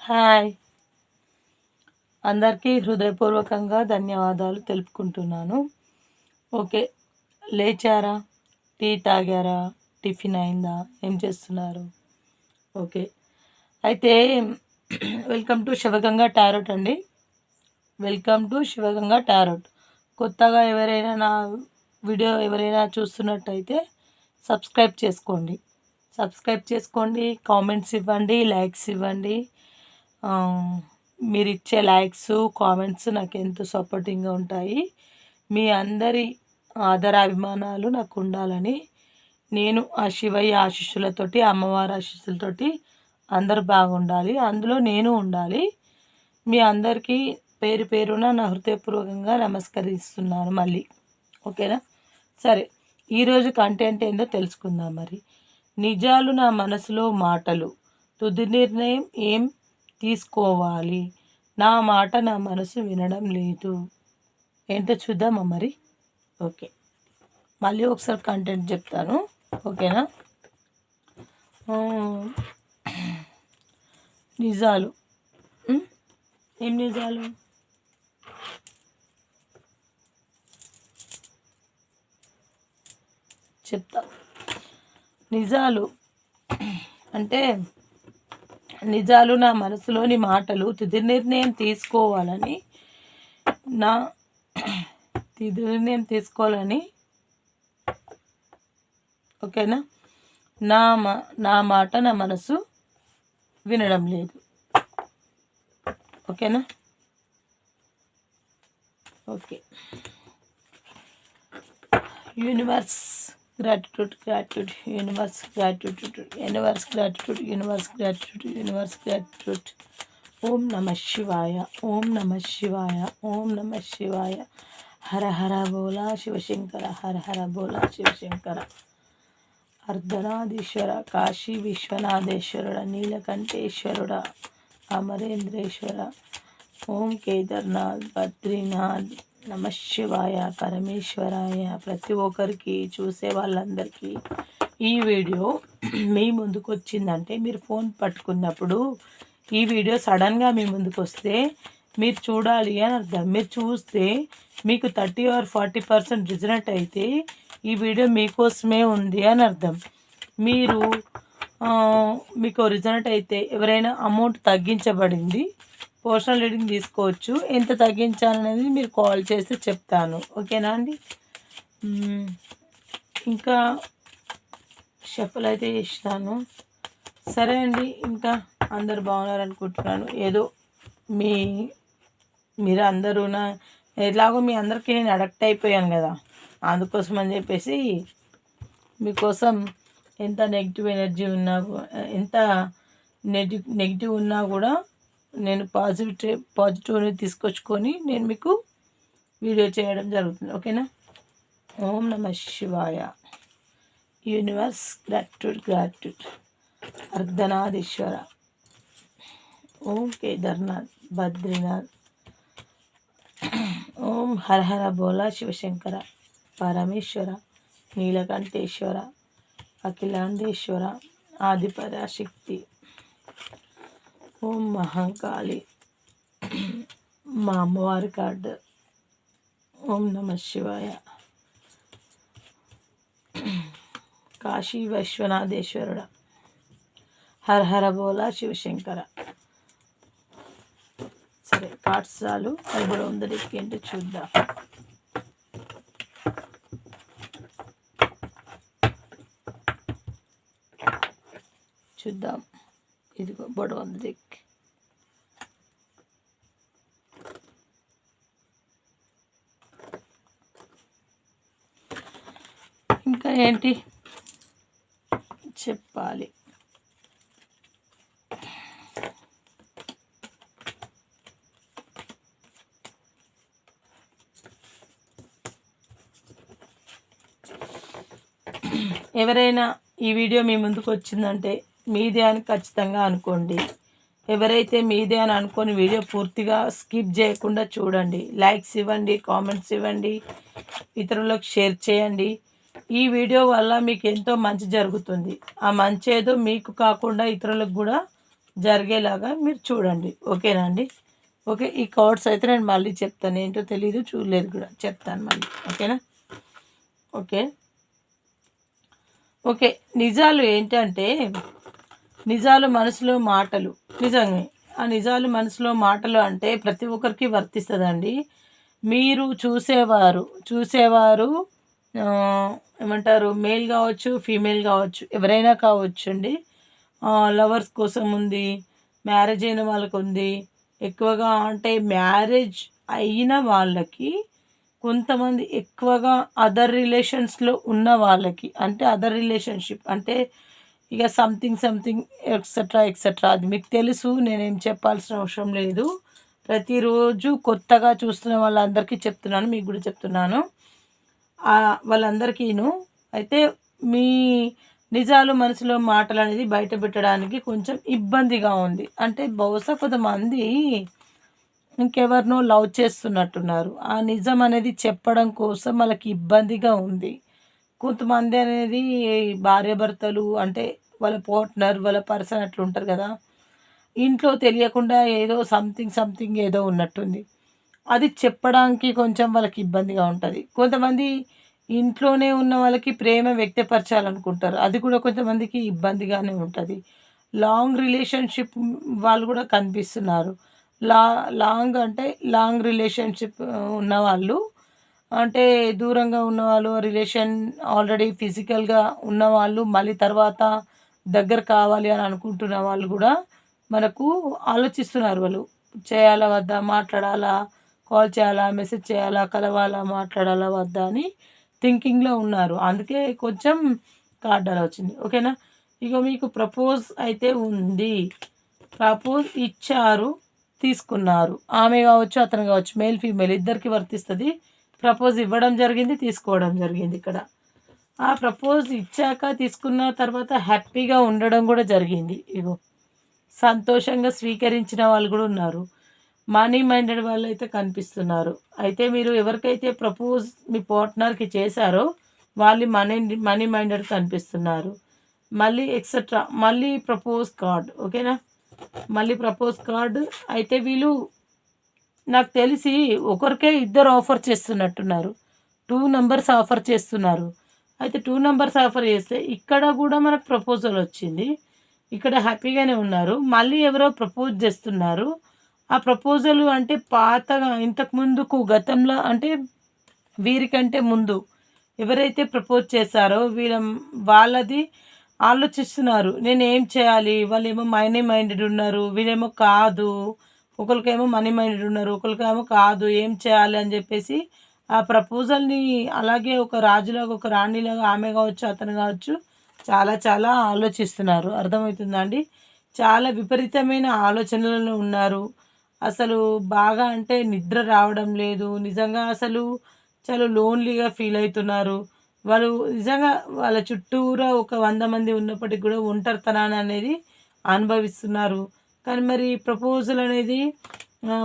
Hi. అందరికీ హృదయపూర్వకంగా ధన్యవాదాలు తెలుపుకుంటున్నాను. ఓకే లేచారా? టీ తాగారా? టిఫిన్ అయిందా? ఏం చేస్తున్నారు? ఓకే అయితే వెల్కమ్ టు శివగంగా టారోట్ అండి. Welcome to Sivaganga tarot. కొత్తగా ఎవరైనా నా వీడియో ఎవరైనా చూస్తున్నట్టయితే సబ్స్క్రైబ్ చేసుకోండి. సబ్స్క్రైబ్ చేసుకోండి కామెంట్స్ ఇవ్వండి లైక్స్ ఇవ్వండి. మీరు ఇచ్చే లైక్స్ కామెంట్స్ నాకు ఎంతో సపోర్టింగ్గా ఉంటాయి. మీ అందరి ఆదర అభిమానాలు నాకు ఉండాలని నేను ఆ శివయ్య ఆశీస్సులతోటి అమ్మవారి ఆశీస్సులతోటి అందరు బాగుండాలి. అందులో నేను ఉండాలి. మీ అందరికీ పేరు పేరున నా హృదయపూర్వకంగా నమస్కరిస్తున్నాను మళ్ళీ. ఓకేనా? సరే. ఈరోజు కంటెంట్ ఏందో తెలుసుకుందాం మరి. నిజాలు నా మనసులో మాటలు. తుది నిర్ణయం ఏం? తీసుకోవాలి. నా మాట నా మనసు వినడం లేదు. ఏంటో చూద్దామా మరి? ఓకే. మళ్ళీ ఒకసారి కంటెంట్ చెప్తాను. ఓకేనా? నిజాలు. ఏం నిజాలు? చెప్తా. నిజాలు. అంటే నిజాలు నా మనసులోని మాటలు తుది నిర్ణయం తీసుకోవాలని నా తుది నిర్ణయం తీసుకోవాలని ఓకేనా? నా మా నా మాట నా మనసు వినడం లేదు. ఓకేనా? Okay. Universe gratitude gratitude universe gratitude universe gratitude universe gratitude universe gratitude ఓం నమ శివాయ ఓం నమ శివాయ ఓం నమ శివాయ హర హర బోలా శివశంకర హర హర బోలా శివశంకర అర్ధనాథీశ్వర కాశీ విశ్వనాథేశ్వరుడ నీలకంఠేశ్వరుడ అమరేంద్రేశ్వర ఓం కేదార్నాథ్ బద్రీనాథ్ నమ శివాయ. పరమేశ్వరాయ. ప్రతి ఒక్కరికి చూసే వాళ్ళందరికీ ఈ వీడియో మీ ముందుకు వచ్చిందంటే మీరు ఫోన్ పట్టుకున్నప్పుడు ఈ వీడియో సడన్గా మీ ముందుకు వస్తే మీరు చూడాలి అని అర్థం. మీరు చూస్తే మీకు thirty or forty percent resonate అయితే ఈ వీడియో మీకోసమే ఉంది అని అర్థం. మీరు మీకు రిజనెట్ అయితే ఎవరైనా అమౌంట్ తగ్గించబడింది పోర్షనల్ రీడింగ్ తీసుకోవచ్చు. ఎంత తగ్గించాలనేది మీరు కాల్ చేస్తే చెప్తాను. ఓకేనా అండి? ఇంకా షఫల్ అయితే ఇస్తాను సరే అండి ఇంకా అందరు బాగున్నారు అనుకుంటున్నాను. ఏదో మీ మీరు అందరూ నా ఎలాగో మీ అందరికీ నేను అడక్ట్ అయిపోయాను కదా. అందుకోసం అని చెప్పేసి మీకోసం ఎంత నెగిటివ్ ఎనర్జీ ఉన్నా ఎంత నెగిటివ్ నెగిటివ్ ఉన్నా కూడా నేను పాజిటివ్ పాజిటివ్ని తీసుకొచ్చుకొని నేను మీకు వీడియో చేయడం జరుగుతుంది. ఓకేనా? ఓం నమ శివాయ. యూనివర్స్ గ్రాట్యూడ్ గ్రాట్యూడ్ అర్ధనాథీశ్వర ఓం కేదార్నాథ్ బద్రీనాథ్. ఓం హరహర బోలా శివశంకర. పరమేశ్వర నీలకంఠేశ్వర అఖిలాండేశ్వర ఆదిపరాశక్తి. ఓం మహాకాళి. మా అమ్మవారి కార్డు. ఓం నమ శివాయ. కాశీ విశ్వనాథేశ్వరుడ. హర హర బోలా శివశంకర. సరే కార్డ్స్ చాలు. ఇప్పుడు ఉందరికి ఏంటో చూద్దాం. చూద్దాం. ఇదిగో బొడవ ఉంది ఇంకా ఏంటి? చెప్పాలి. ఎవరైనా ఈ వీడియో మీ ముందుకు వచ్చిందంటే మీదే అని ఖచ్చితంగా అనుకోండి. ఎవరైతే మీదే అని అనుకొని వీడియో పూర్తిగా స్కిప్ చేయకుండా చూడండి. లైక్స్ ఇవ్వండి కామెంట్స్ ఇవ్వండి ఇతరులకు షేర్ చేయండి. ఈ వీడియో వల్ల మీకు ఎంతో మంచి జరుగుతుంది. ఆ మంచి ఏదో మీకు కాకుండా ఇతరులకు కూడా జరిగేలాగా మీరు చూడండి. ఓకేనా అండి? ఓకే ఈ కార్డ్స్ అయితే నేను మళ్ళీ చెప్తాను. ఏంటో తెలీదు చూడలేదు కూడా. చెప్తాను మళ్ళీ. ఓకేనా? ఓకే. ఓకే నిజాలు ఏంటంటే నిజాలు మనసులో మాటలు. నిజంగా ఆ నిజాలు మనసులో మాటలు అంటే ప్రతి ఒక్కరికి వర్తిస్తుందండి. మీరు చూసేవారు చూసేవారు ఏమంటారు మేల్ కావచ్చు ఫీమేల్ కావచ్చు ఎవరైనా కావచ్చు అండి. లవర్స్ కోసం ఉంది మ్యారేజ్ అయిన వాళ్ళకు ఉంది. ఎక్కువగా అంటే మ్యారేజ్ అయిన వాళ్ళకి కొంతమంది ఎక్కువగా అదర్ రిలేషన్స్లో ఉన్న వాళ్ళకి అంటే అదర్ రిలేషన్షిప్ అంటే ఇక సంథింగ్ సంథింగ్ ఎక్సెట్రా ఎక్సెట్రా అది మీకు తెలుసు నేనేం చెప్పాల్సిన అవసరం లేదు. ప్రతిరోజు కొత్తగా చూస్తున్న వాళ్ళందరికీ చెప్తున్నాను మీకు కూడా చెప్తున్నాను. వాళ్ళందరికీను. అయితే మీ నిజాలు మనసులో మాటలు అనేది బయట పెట్టడానికి కొంచెం ఇబ్బందిగా ఉంది. అంటే బహుశా కొంతమంది ఇంకెవరినో లవ్ చేస్తున్నట్టున్నారు. ఆ నిజం అనేది చెప్పడం కోసం వాళ్ళకి ఇబ్బందిగా ఉంది. కొంతమంది అనేది భార్యాభర్తలు అంటే వాళ్ళ పార్ట్నర్ వాళ్ళ పర్సన్ అట్లా ఉంటారు కదా. ఇంట్లో తెలియకుండా ఏదో సంథింగ్ సంథింగ్ ఏదో ఉన్నట్టుంది. అది చెప్పడానికి కొంచెం వాళ్ళకి ఇబ్బందిగా ఉంటుంది. కొంతమంది ఇంట్లోనే ఉన్న వాళ్ళకి ప్రేమ వ్యక్తపరచాలనుకుంటారు. అది కూడా కొంతమందికి ఇబ్బందిగానే ఉంటుంది. లాంగ్ రిలేషన్షిప్ వాళ్ళు కూడా కనిపిస్తున్నారు. లా లాంగ్ అంటే లాంగ్ రిలేషన్షిప్ ఉన్నవాళ్ళు అంటే దూరంగా ఉన్నవాళ్ళు రిలేషన్ ఆల్రెడీ ఫిజికల్గా ఉన్నవాళ్ళు మళ్ళీ తర్వాత దగ్గర కావాలి అని అనుకుంటున్న వాళ్ళు కూడా మనకు ఆలోచిస్తున్నారు వాళ్ళు. చేయాలా వద్దా మాట్లాడాలా కాల్ చేయాలా మెసేజ్ చేయాలా కలవాలా మాట్లాడాలా వద్దా అని థింకింగ్లో ఉన్నారు. అందుకే కొంచెం కార్డ్ అలా వచ్చింది. ఓకేనా ఇక మీకు ప్రపోజ్ అయితే ఉంది. ప్రపోజ్ ఇచ్చారు తీసుకున్నారు. ఆమె కావచ్చు అతను కావచ్చు మేల్ ఫీమేల్ ఇద్దరికి వర్తిస్తుంది. ప్రపోజ్ ఇవ్వడం జరిగింది తీసుకోవడం జరిగింది ఇక్కడ. ఆ ప్రపోజ్ ఇచ్చాక తీసుకున్న తర్వాత హ్యాపీగా ఉండడం కూడా జరిగింది. ఇగో సంతోషంగా స్వీకరించిన వాళ్ళు కూడా ఉన్నారు. మనీ మైండెడ్ వాళ్ళు అయితే కనిపిస్తున్నారు. అయితే మీరు ఎవరికైతే ప్రపోజ్ మీ పార్ట్నర్కి చేశారో వాళ్ళు మనీ మనీ మైండెడ్ కనిపిస్తున్నారు. మళ్ళీ ఎక్సెట్రా మళ్ళీ ప్రపోజ్ కార్డ్ ఓకేనా? మళ్ళీ ప్రపోజ్ కార్డు. అయితే వీళ్ళు నాకు తెలిసి ఒకరికే ఇద్దరు ఆఫర్ చేస్తున్నట్టున్నారు. టూ నెంబర్స్ ఆఫర్ చేస్తున్నారు. అయితే టూ నెంబర్స్ ఆఫర్ చేస్తే ఇక్కడ కూడా మనకు ప్రపోజల్ వచ్చింది. ఇక్కడ హ్యాపీగానే ఉన్నారు. మళ్ళీ ఎవరో ప్రపోజ్ చేస్తున్నారు. ఆ ప్రపోజల్ అంటే పాతగా ఇంతకు ముందుకు గతంలో అంటే వీరికంటే ముందు ఎవరైతే ప్రపోజ్ చేశారో వీళ్ళ వాళ్ళది ఆలోచిస్తున్నారు. నేను ఏం చేయాలి? వాళ్ళు ఏమో మనీ మైండెడ్ ఉన్నారు. వీళ్ళేమో కాదు. ఒకరికేమో మనీ మైండెడ్ ఉన్నారు. ఒకరికేమో కాదు. ఏం చేయాలి అని చెప్పేసి ఆ ప్రపోజల్ని అలాగే ఒక రాజులాగా ఒక రాణిలాగా ఆమె కావచ్చు అతను కావచ్చు చాలా చాలా ఆలోచిస్తున్నారు. అర్థమవుతుందండి చాలా విపరీతమైన ఆలోచనలను ఉన్నారు. అసలు బాగా అంటే నిద్ర రావడం లేదు. నిజంగా అసలు చాలా లోన్లీగా ఫీల్ అవుతున్నారు. వాళ్ళు నిజంగా వాళ్ళ చుట్టూరా ఒక వంద మంది ఉన్నప్పటికీ కూడా ఒంటరితనాన్ని అనేది అనుభవిస్తున్నారు. కానీ మరి ప్రపోజల్ అనేది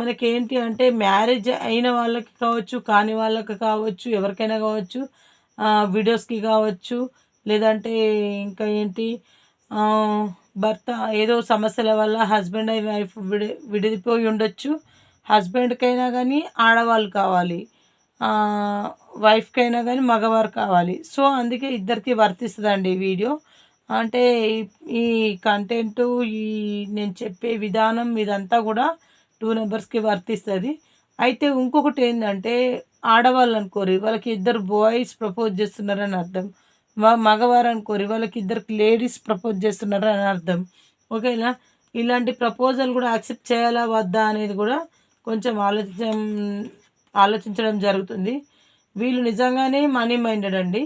మనకి ఏంటి అంటే మ్యారేజ్ అయిన వాళ్ళకి కావచ్చు కాని వాళ్ళకి కావచ్చు ఎవరికైనా కావచ్చు వీడియోస్కి కావచ్చు లేదంటే ఇంకా ఏంటి భర్త ఏదో సమస్యల వల్ల హస్బెండ్ అండ్ వైఫ్ విడి విడిపోయి ఉండొచ్చు. హస్బెండ్కైనా కానీ ఆడవాళ్ళు కావాలి. వైఫ్కైనా కానీ మగవారు కావాలి. సో అందుకే ఇద్దరికి వర్తిస్తుందండి ఈ వీడియో. అంటే ఈ కంటెంటు ఈ నేను చెప్పే విధానం ఇదంతా కూడా టూ నెంబర్స్కి వర్తిస్తుంది. అయితే ఇంకొకటి ఏంటంటే ఆడవాళ్ళు అనుకోరు. వాళ్ళకి ఇద్దరు బాయ్స్ ప్రపోజ్ చేస్తున్నారని అర్థం. మగవారు అనుకోరు వాళ్ళకి ఇద్దరికి లేడీస్ ప్రపోజ్ చేస్తున్నారు అని అర్థం. ఓకేనా ఇలాంటి ప్రపోజల్ కూడా యాక్సెప్ట్ చేయాలా వద్దా అనేది కూడా కొంచెం ఆలోచించ ఆలోచించడం జరుగుతుంది. వీళ్ళు నిజంగానే మనీ మైండెడ్ అండి.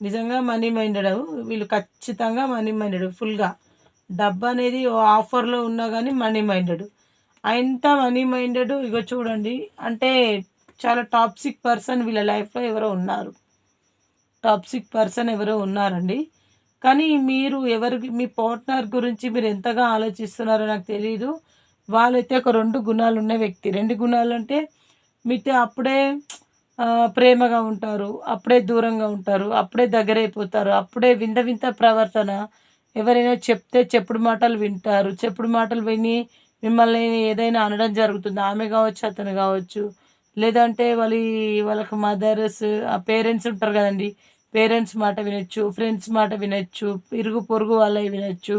నిజంగా మనీ మైండెడ్ వీళ్ళు ఖచ్చితంగా మనీ మైండెడ్ ఫుల్గా. డబ్బు అనేది ఆఫర్లో ఉన్నా కానీ మనీ మైండెడ్. అంత మనీ మైండెడ్? ఇగో చూడండి. అంటే చాలా టాప్సిక్ పర్సన్ వీళ్ళ లైఫ్లో ఎవరో ఉన్నారు. టాప్సిక్ పర్సన్ ఎవరో ఉన్నారండి. కానీ మీరు ఎవరికి మీ పార్ట్నర్ గురించి మీరు ఎంతగా ఆలోచిస్తున్నారో నాకు తెలియదు వాళ్ళైతే ఒక రెండు గుణాలు ఉన్న వ్యక్తి. రెండు గుణాలు అంటే మీతో అప్పుడే ప్రేమగా ఉంటారు అప్పుడే దూరంగా ఉంటారు అప్పుడే దగ్గరైపోతారు అప్పుడే వింత వింత ప్రవర్తన. ఎవరైనా చెప్తే చెప్పుడు మాటలు వింటారు. చెప్పుడు మాటలు విని మిమ్మల్ని ఏదైనా అనడం జరుగుతుంది. ఆమె కావచ్చు అతను కావచ్చు. లేదంటే వాళ్ళ వాళ్ళకి మదర్స్ పేరెంట్స్ ఉంటారు కదండి. పేరెంట్స్ మాట వినొచ్చు ఫ్రెండ్స్ మాట వినొచ్చు ఇరుగు పొరుగు వాళ్ళవి వినొచ్చు.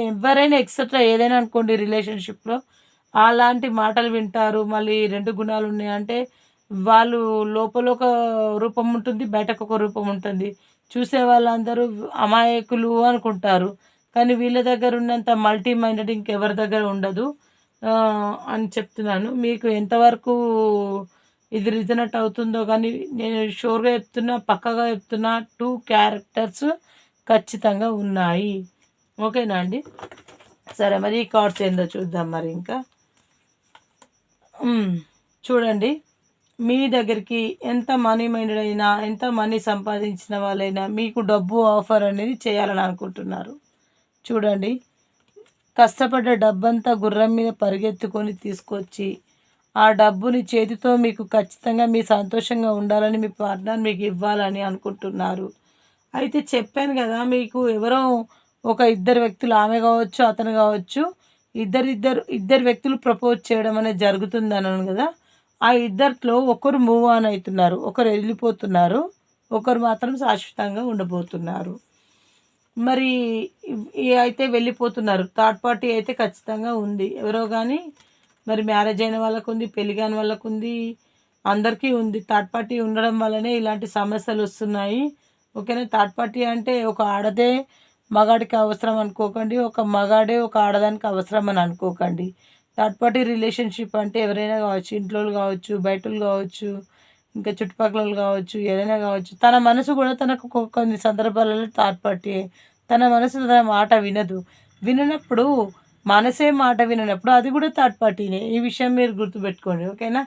ఎవరైనా ఎక్సెట్రా ఏదైనా అనుకోండి రిలేషన్షిప్లో అలాంటి మాటలు వింటారు మళ్ళీ రెండు గుణాలు ఉన్నాయి అంటే వాళ్ళు లోపల ఒక రూపం ఉంటుంది బయటకు ఒక రూపం ఉంటుంది. చూసే వాళ్ళందరూ అమాయకులు అనుకుంటారు. కానీ వీళ్ళ దగ్గర ఉన్నంత మల్టీ మైండెడ్ ఇంకెవరి దగ్గర ఉండదు. అని చెప్తున్నాను. మీకు ఎంతవరకు ఇది రిజనెట్ అవుతుందో కానీ నేను షూర్గా చెప్తున్నా పక్కగా చెప్తున్నా టూ క్యారెక్టర్స్ ఖచ్చితంగా ఉన్నాయి. ఓకేనా అండి? సరే మరి ఈ కార్డ్స్ ఏందో చూద్దాం మరి ఇంకా. చూడండి. మీ దగ్గరికి ఎంత మనీ మైండెడ్ అయినా ఎంత మనీ సంపాదించిన వాళ్ళైనా మీకు డబ్బు ఆఫర్ అనేది చేయాలని అనుకుంటున్నారు. చూడండి. కష్టపడ్డ డబ్బంతా గుర్రం మీద పరిగెత్తుకొని తీసుకొచ్చి ఆ డబ్బుని చేతితో మీకు ఖచ్చితంగా మీ సంతోషంగా ఉండాలని మీ పార్ట్నర్ మీకు ఇవ్వాలని అనుకుంటున్నారు. అయితే చెప్పాను కదా మీకు ఎవరో ఒక ఇద్దరు వ్యక్తులు ఆమె కావచ్చు అతను కావచ్చు ఇద్దరిద్దరు ఇద్దరు వ్యక్తులు ప్రపోజ్ చేయడం అనేది జరుగుతుంది అన్నాను కదా. ఆ ఇద్దరిలో ఒకరు మూవ్ ఆన్ అవుతున్నారు ఒకరు వెళ్ళిపోతున్నారు ఒకరు మాత్రం శాశ్వతంగా ఉండబోతున్నారు. మరి అయితే వెళ్ళిపోతున్నారు థర్డ్ పార్టీ అయితే ఖచ్చితంగా ఉంది. ఎవరో కానీ మరి మ్యారేజ్ అయిన వాళ్ళకు ఉంది పెళ్ళి కాని వాళ్ళకు ఉంది అందరికీ ఉంది. థర్డ్ పార్టీ ఉండడం వల్లనే ఇలాంటి సమస్యలు వస్తున్నాయి. ఓకేనా? థర్డ్ పార్టీ అంటే ఒక ఆడదే మగాడికి అవసరం అనుకోకండి. ఒక మగాడే ఒక ఆడదానికి అవసరం అని అనుకోకండి. థర్డ్ పార్టీ రిలేషన్షిప్ అంటే ఎవరైనా కావచ్చు ఇంట్లో కావచ్చు బయట కావచ్చు ఇంకా చుట్టుపక్కల కావచ్చు ఏదైనా కావచ్చు. తన మనసు కూడా తనకు కొన్ని సందర్భాలలో థర్డ్ పార్టీ తన మనసు తన మాట వినదు. విననప్పుడు మనసే మాట విననప్పుడు అది కూడా థర్డ్ పార్టీనే ఈ విషయం మీరు గుర్తుపెట్టుకోండి ఓకేనా?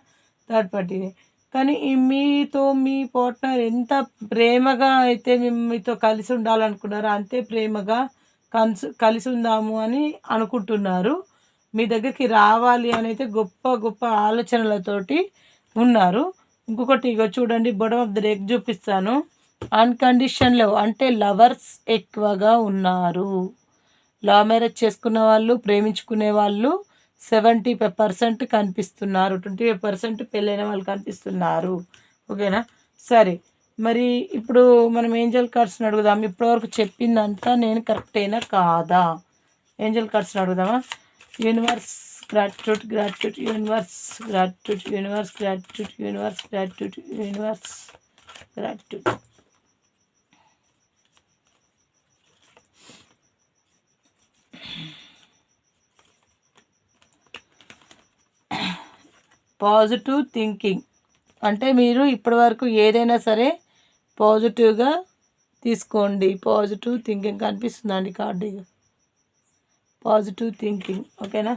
థర్డ్ పార్టీనే కానీ మీతో మీ పార్ట్నర్ ఎంత ప్రేమగా అయితే మేము మీతో కలిసి ఉండాలనుకున్నారో అంతే ప్రేమగా కలిసి కలిసి ఉందాము అని అనుకుంటున్నారు. మీ దగ్గరికి రావాలి అని అయితే గొప్ప గొప్ప ఆలోచనలతోటి ఉన్నారు. ఇంకొకటి ఇక చూడండి బొడమ్ ఆఫ్ ద రేక్ చూపిస్తాను. అన్కండిషన్లో అంటే లవర్స్ ఎక్కువగా ఉన్నారు. లవ్ మ్యారేజ్ చేసుకున్న వాళ్ళు ప్రేమించుకునే వాళ్ళు సెవెంటీ పర్సెంట్ కనిపిస్తున్నారు. ట్వంటీ ఫైవ్ పర్సెంట్ పెళ్ళైన వాళ్ళు కనిపిస్తున్నారు. ఓకేనా? సరే. మరి ఇప్పుడు మనం ఏంజల్ కార్డ్స్ని అడుగుదాం. ఇప్పటివరకు చెప్పిందంతా నేను కరెక్టేనా కాదా? ఏంజల్ కార్డ్స్ని అడుగుదామా? Universe gratitude gratitude universe gratitude universe gratitude universe gratitude universe gratitude. Positive thinking అంటే మీరు ఇప్పటివరకు ఏదైనా సరే పాజిటివ్గా తీసుకోండి. పాజిటివ్ థింకింగ్ కనిపిస్తుందండి కార్డు పాజిటివ్ థింకింగ్ ఓకేనా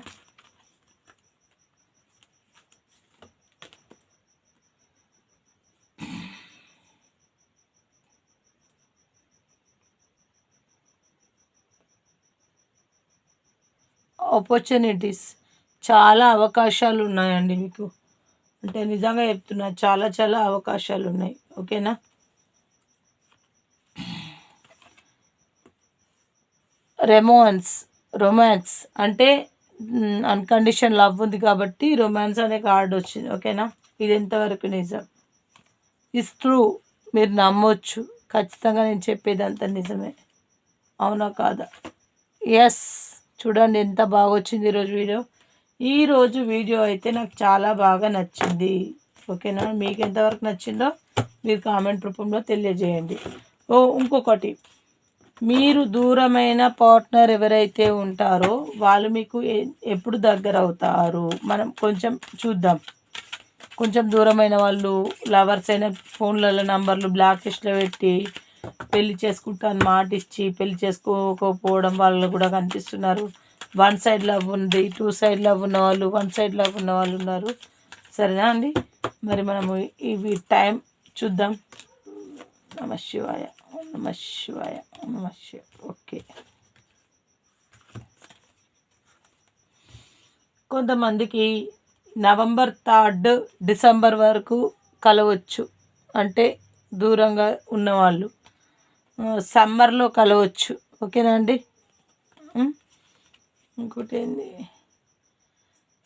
ఆపర్చునిటీస్ చాలా అవకాశాలు ఉన్నాయండి మీకు. అంటే నిజంగా చెప్తున్నా చాలా చాలా అవకాశాలు ఉన్నాయి ఓకేనా? రెమోన్స్ రొమాన్స్ అంటే అన్కండిషన్ లవ్ ఉంది కాబట్టి రొమాన్స్ అనే కార్డ్ వచ్చింది. ఓకేనా? ఇది ఎంతవరకు నిజం? ఇస్ ట్రూ మీరు నమ్మొచ్చు. ఖచ్చితంగా నేను చెప్పేది అంత నిజమే. అవునా కాదా? ఎస్ చూడండి ఎంత బాగా వచ్చింది ఈరోజు వీడియో. ఈరోజు వీడియో అయితే నాకు చాలా బాగా నచ్చింది. ఓకేనా? మీకు ఎంతవరకు నచ్చిందో మీరు కామెంట్ రూపంలో తెలియజేయండి. ఓ ఇంకొకటి. మీరు దూరమైన పార్ట్నర్ ఎవరైతే ఉంటారో వాళ్ళు మీకు ఎప్పుడు దగ్గర అవుతారు? మనం కొంచెం చూద్దాం. కొంచెం దూరమైన వాళ్ళు లవర్స్ అయిన ఫోన్లలో నంబర్లు బ్లాక్ లిస్ట్లో పెట్టి పెళ్ళి చేసుకుంటాను మాట ఇచ్చి పెళ్ళి చేసుకోకపోవడం వాళ్ళు కూడా కనిపిస్తున్నారు. వన్ సైడ్ లవ్ ఉంది టూ సైడ్ లవ్ ఉన్న వాళ్ళు వన్ సైడ్ లవ్ ఉన్న వాళ్ళు ఉన్నారు. సరేనా అండి? మరి మనము ఇవి టైం చూద్దాం. నమ శివాయ నమ శివాయ నమ శివ ఓకే. కొంతమందికి నవంబర్ థర్డ్ డిసెంబర్ వరకు కలవచ్చు. అంటే దూరంగా ఉన్నవాళ్ళు. సమ్మర్లో కలవచ్చు. ఓకేనా అండి? ఇంకోటి ఏంది?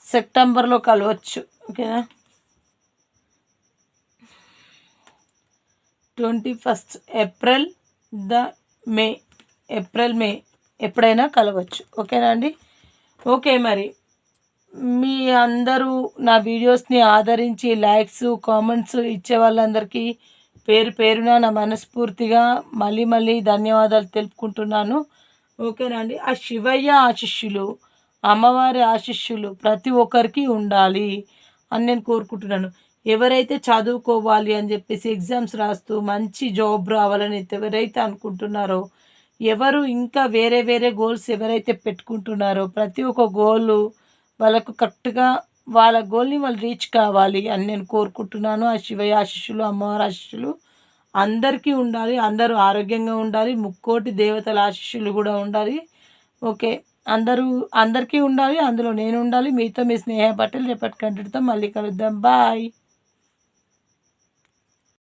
సెప్టెంబర్లో కలవచ్చు. ఓకేనా? Twenty first April the May. April May. ఎప్పుడైనా కలవచ్చు. ఓకేనా అండి? ఓకే మరి. మీ అందరూ నా వీడియోస్ని ఆదరించి లైక్స్ కామెంట్స్ ఇచ్చే వాళ్ళందరికీ పేరు పేరున నా మనస్ఫూర్తిగా మళ్ళీ మళ్ళీ ధన్యవాదాలు తెలుపుకుంటున్నాను. ఓకేనా అండి? ఆ శివయ్య ఆశిష్యులు అమ్మవారి ఆశిష్యులు ప్రతి ఒక్కరికి ఉండాలి అని నేను కోరుకుంటున్నాను. ఎవరైతే చదువుకోవాలి అని చెప్పేసి ఎగ్జామ్స్ రాస్తూ మంచి జాబ్ రావాలని ఎవరైతే అనుకుంటున్నారో ఎవరు ఇంకా వేరే వేరే గోల్స్ ఎవరైతే పెట్టుకుంటున్నారో ప్రతి ఒక్క గోల్ వాళ్ళకు కరెక్ట్గా వాళ్ళ గోల్ని వాళ్ళు రీచ్ కావాలి అని నేను కోరుకుంటున్నాను. ఆ శివయ్య ఆశిష్యులు అమ్మవారి ఆశిష్యులు అందరికీ ఉండాలి. అందరూ ఆరోగ్యంగా ఉండాలి. ముక్కోటి దేవతల ఆశిష్యులు కూడా ఉండాలి. ఓకే. అందరూ అందరికీ ఉండాలి. అందులో నేను ఉండాలి. మీతో మీ స్నేహ పట్టెలు రేపటి కంటితో మళ్ళీ కలుద్దాం. బాయ్